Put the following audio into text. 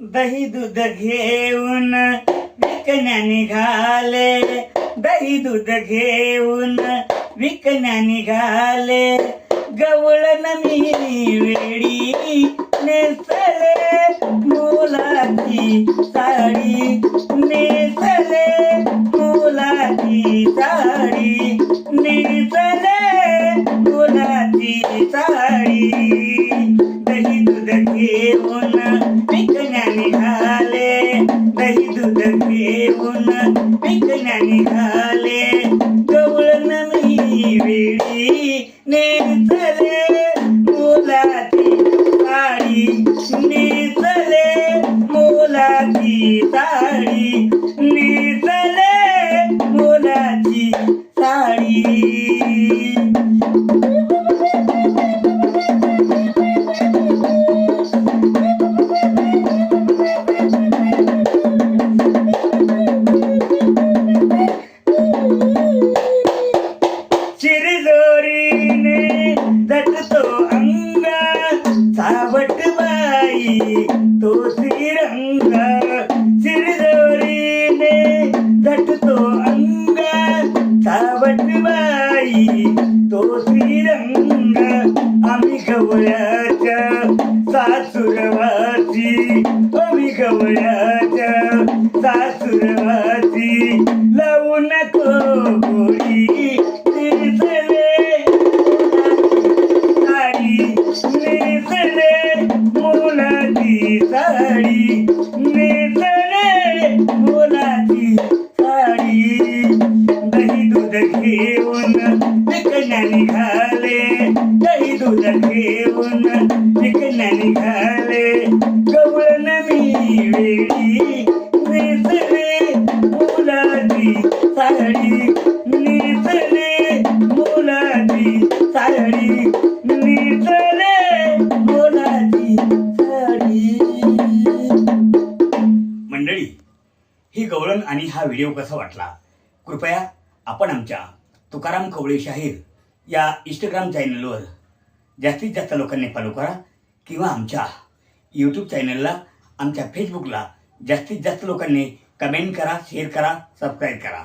दही दूध घेऊन विकण्या निघाले. दही दूध घेऊन विकण्या निघाले. गवळण मी वेळी नेसले. मुलाची साडी नेसले. मुलाची साडी नेसले. मुलाची साडी सावट तो श्रीरंग आम्ही गवळ्याच्या सासुरवासी आम्ही गवळ्याच्या सासुरवासी घेऊन विकण्या निघाले दही दूध घेऊन विकण्या निघाले कवळन मी वेळी नेसले मुलाची साडी नेसले मुलाची साडी नेसले मुलाची साडी मंडळी ही गवळण आणि हा व्हिडिओ कसा वाटला? कृपया आपण आमच्या तुकाराम खवळे शाहीर या इंस्टाग्राम चॅनलवर जास्तीत जास्त लोकांनी फॉलो करा किंवा आमच्या यूट्यूब चॅनलला आमच्या फेसबुकला जास्तीत जास्त लोकांनी कमेंट करा शेअर करा सबस्क्राईब करा.